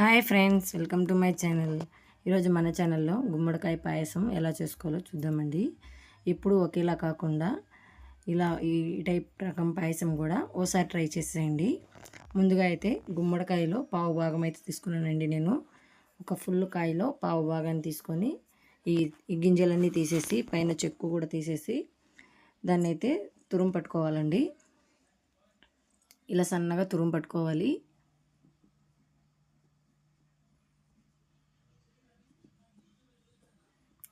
Hi friends welcome to my channel. ఈరోజు మన ఛానల్లో గుమ్మడికాయ పాయసం ఎలా చేసుకోవాలో చూద్దామండి. ఇప్పుడు ఒకేలా కాకుండా ఇలా ఈ టైప్ రకం పాయసం కూడా ఓసారి ట్రై చేసేయండి. ముందుగా అయితే గుమ్మడికాయలో పావు భాగం అయితే తీసుకున్నానండి నేను. ఒక ఫుల్ కాయలో పావు భాగాన్ని తీసుకొని ఈ గింజలన్నీ తీసేసి పైన చెక్కు కూడా తీసేసి దాన్ని అయితే తురుము పట్టుకోవాలండి. ఇలా సన్నగా తురుము పట్టుకోవాలి.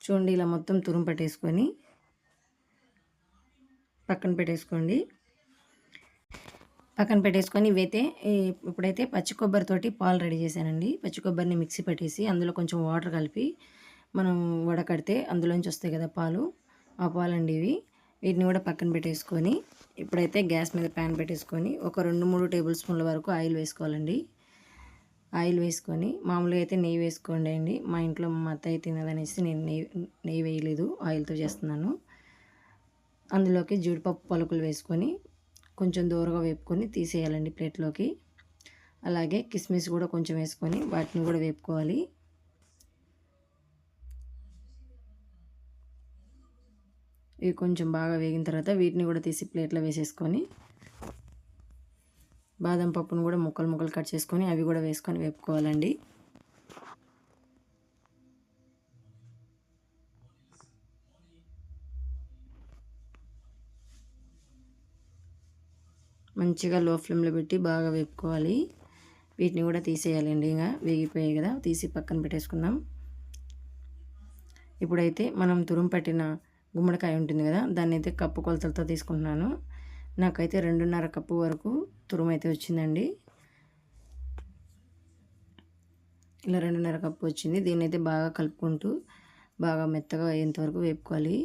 చూడండి ఇలా మొత్తం తురుము పట్టేసుకొని పక్కన పెట్టేసుకోండి. పక్కన పెట్టేసుకొని ఇవైతే ఇప్పుడైతే పచ్చి కొబ్బరితోటి పాలు రెడీ చేశానండి. పచ్చి కొబ్బరిని మిక్సీ పట్టేసి అందులో కొంచెం వాటర్ కలిపి మనం వడకడితే అందులోంచి వస్తాయి కదా పాలు. ఆ పాలండి ఇవి. వీటిని కూడా పక్కన పెట్టేసుకొని ఇప్పుడైతే గ్యాస్ మీద ప్యాన్ పెట్టేసుకొని ఒక రెండు మూడు టేబుల్ స్పూన్ల వరకు ఆయిల్ వేసుకోవాలండి. ఆయిల్ వేసుకొని మామూలుగా అయితే నెయ్యి వేసుకోండి అండి. మా ఇంట్లో మా అత్తయ్య తినదనేసి నేను నెయ్యి నెయ్యి వేయలేదు ఆయిల్తో చేస్తున్నాను. అందులోకి జీడిపప్పు పలుకులు వేసుకొని కొంచెం దూరగా వేపుకొని తీసేయాలండి ప్లేట్లోకి. అలాగే కిస్మిస్ కూడా కొంచెం వేసుకొని వాటిని కూడా వేపుకోవాలి. ఇవి కొంచెం బాగా వేగిన తర్వాత వీటిని కూడా తీసి ప్లేట్లో వేసేసుకొని బాదం పప్పును కూడా ముక్కలు ముక్కలు కట్ చేసుకొని అవి కూడా వేసుకొని వేపుకోవాలండి. మంచిగా లో ఫ్లేమ్లో పెట్టి బాగా వేపుకోవాలి. వీటిని కూడా తీసేయాలండి ఇంకా. వేగిపోయాయి కదా తీసి పక్కన పెట్టేసుకుందాం. ఇప్పుడైతే మనం తురుము పట్టిన గుమ్మడికాయ ఉంటుంది కదా దాన్ని అయితే కప్పు కొలతలతో తీసుకుంటున్నాను. నాకైతే రెండున్నర కప్పు వరకు తురుము అయితే వచ్చిందండి. ఇలా రెండున్నర కప్పు వచ్చింది. దీన్ని అయితే బాగా కలుపుకుంటూ బాగా మెత్తగా అయ్యేంతవరకు వేపుకోవాలి.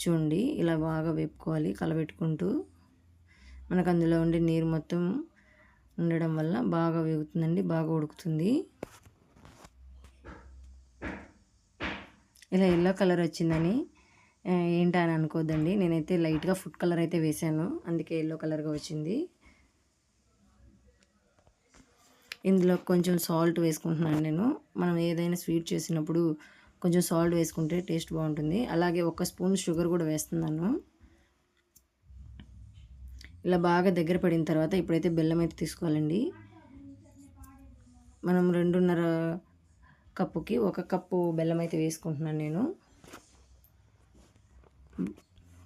చూడండి ఇలా బాగా వేపుకోవాలి కలబెట్టుకుంటూ. మనకు అందులో ఉండే నీరు మొత్తం ఉండడం వల్ల బాగా వేగుతుందండి బాగా ఉడుకుతుంది. ఇలా ఎల్లో కలర్ వచ్చిందని ఏంటి అని అనుకోద్దండి. నేనైతే లైట్గా ఫుడ్ కలర్ అయితే వేసాను అందుకే ఎల్లో కలర్గా వచ్చింది. ఇందులో కొంచెం సాల్ట్ వేసుకుంటున్నాను నేను. మనం ఏదైనా స్వీట్ చేసినప్పుడు కొంచెం సాల్ట్ వేసుకుంటే టేస్ట్ బాగుంటుంది. అలాగే ఒక స్పూన్ షుగర్ కూడా వేస్తున్నాను. ఇలా బాగా దగ్గర పడిన తర్వాత ఇప్పుడైతే బెల్లం అయితే తీసుకోవాలండి. మనం రెండున్నర కప్పుకి ఒక కప్పు బెల్లం అయితే వేసుకుంటున్నాను నేను.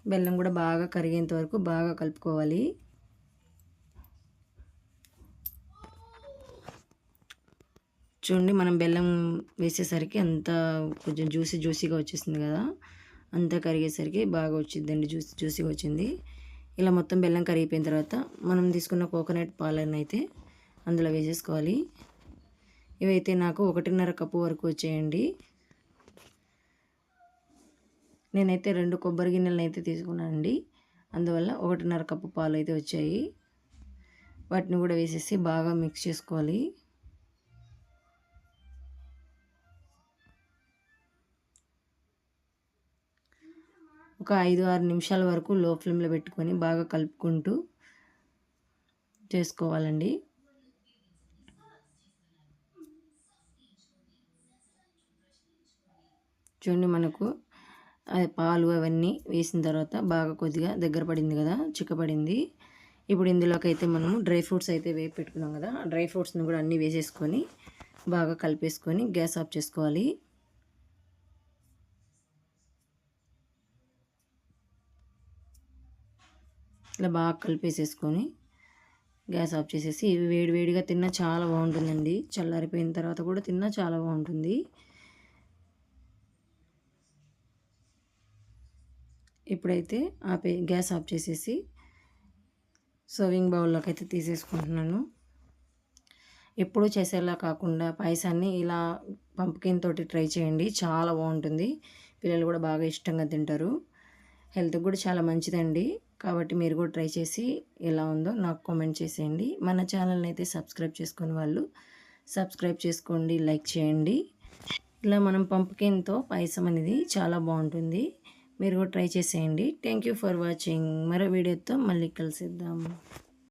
బెల్లం కూడా బాగా కరిగేంత వరకు బాగా కలుపుకోవాలి. చూడండి మనం బెల్లం వేసేసరికి అంత కొంచెం జ్యూసీ జ్యూసీగా వచ్చేసింది కదా. అంతా కరిగేసరికి బాగా వచ్చిందండి జ్యూసీ జ్యూసీగా వచ్చింది. ఇలా మొత్తం బెల్లం కరిగిపోయిన తర్వాత మనం తీసుకున్న కోకోనట్ పాలను అయితే అందులో వేసేసుకోవాలి. ఇవైతే నాకు ఒకటిన్నర కప్పు వరకు వచ్చేయండి. నేనైతే రెండు కొబ్బరి గిన్నెలను అయితే తీసుకున్నానండి. అందువల్ల ఒకటిన్నర కప్పు పాలు అయితే వచ్చాయి. వాటిని కూడా వేసేసి బాగా మిక్స్ చేసుకోవాలి. ఒక ఐదు ఆరు నిమిషాల వరకు లో ఫ్లేమ్లో పెట్టుకొని బాగా కలుపుకుంటూ చేసుకోవాలండి. చూడండి మనకు పాలు అవన్నీ వేసిన తర్వాత బాగా కొద్దిగా దగ్గర పడింది కదా చిక్కపడింది. ఇప్పుడు ఇందులోకి అయితే మనము డ్రై ఫ్రూట్స్ అయితే వేపు పెట్టుకున్నాం కదా డ్రై ఫ్రూట్స్ని కూడా అన్నీ వేసేసుకొని బాగా కలిపేసుకొని గ్యాస్ ఆఫ్ చేసుకోవాలి. ఇలా బాగా కలిపేసేసుకొని గ్యాస్ ఆఫ్ చేసేసి ఇవి వేడి వేడిగా తిన్నా చాలా బాగుంటుందండి. చల్లారిపోయిన తర్వాత కూడా తిన్నా చాలా బాగుంటుంది. ఇప్పుడైతే ఆపే గ్యాస్ ఆఫ్ చేసేసి సర్వింగ్ బౌల్లోకి అయితే తీసేసుకుంటున్నాను. ఎప్పుడూ చేసేలా కాకుండా పాయసాన్ని ఇలా పంపకిన్ తోటి ట్రై చేయండి. చాలా బాగుంటుంది. పిల్లలు కూడా బాగా ఇష్టంగా తింటారు. హెల్త్కి కూడా చాలా మంచిదండి. కాబట్టి మీరు కూడా ట్రై చేసి ఎలా ఉందో నాకు కామెంట్ చేసేయండి. మన ఛానల్ని అయితే సబ్స్క్రైబ్ చేసుకుని వాళ్ళు సబ్స్క్రైబ్ చేసుకోండి లైక్ చేయండి. ఇలా మనం పంపకిన్తో పాయసం అనేది చాలా బాగుంటుంది. మీరు కూడా ట్రై చేసేయండి. థ్యాంక్ యూ ఫర్ వాచింగ్ మరో వీడియోతో మళ్ళీ కలిసిద్దాం.